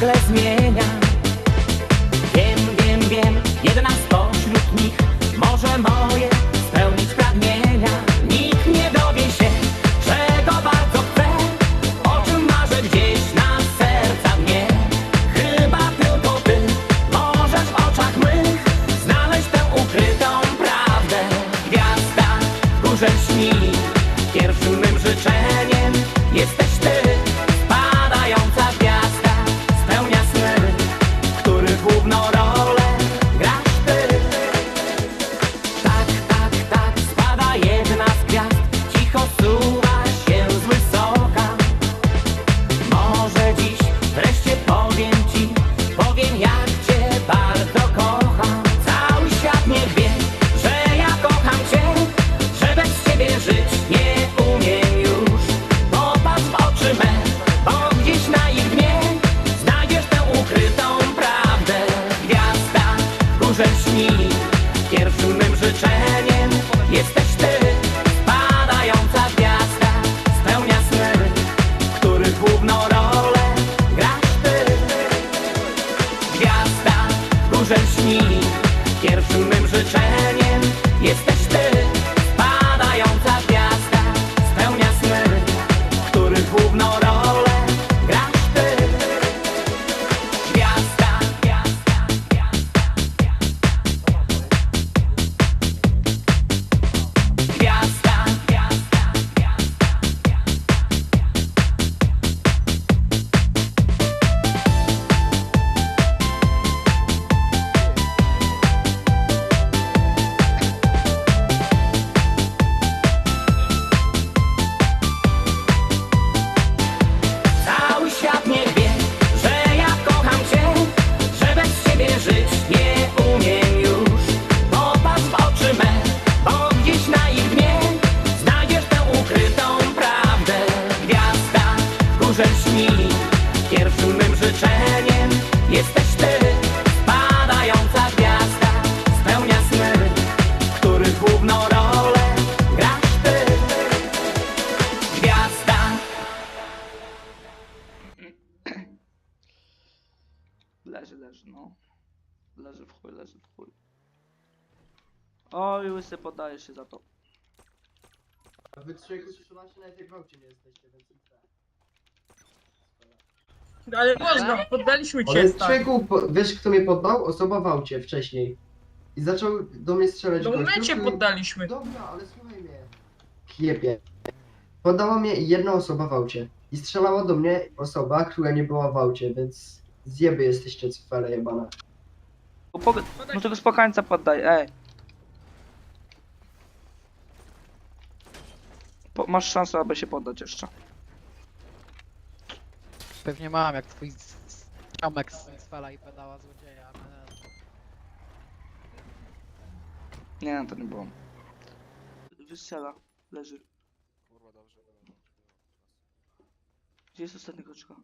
nagle zmienia jesteś ty Spadająca gwiazda spełnia sny których główną rolę grasz ty. Gwiazda górze śni, pierwszym mym życzeniem jesteś pierwszym mym życzeniem jesteś ty. Spadająca gwiazda spełnia sny, w których główną rolę grasz ty. Gwiazda Leży, leży, no. Leży w chuj, leży w chuj. Oj, łysy podaje się za to. A wy trzech 13 nawet jak gwałcie nie jesteście, więc i tak. Ale można, poddaliśmy cię. Ale człowieku, po- wiesz kto mnie poddał? Osoba w aucie wcześniej. I zaczął do mnie strzelać No my gościu, cię który- poddaliśmy. Dobra, ale słuchaj mnie. Kiepie. Poddała mnie jedna osoba w aucie. I strzelała do mnie osoba, która nie była w aucie, więc zjeby jesteście cfele jebane. Bo powie- No tego spokańca poddaj, ej. Po, masz szansę, aby się poddać jeszcze. Pewnie mam, jak twój ziomek z fala i pedała złodzieja. ale- Nie, to nie było. Wystrzela, leży. Gdzie jest ostatnia koczka?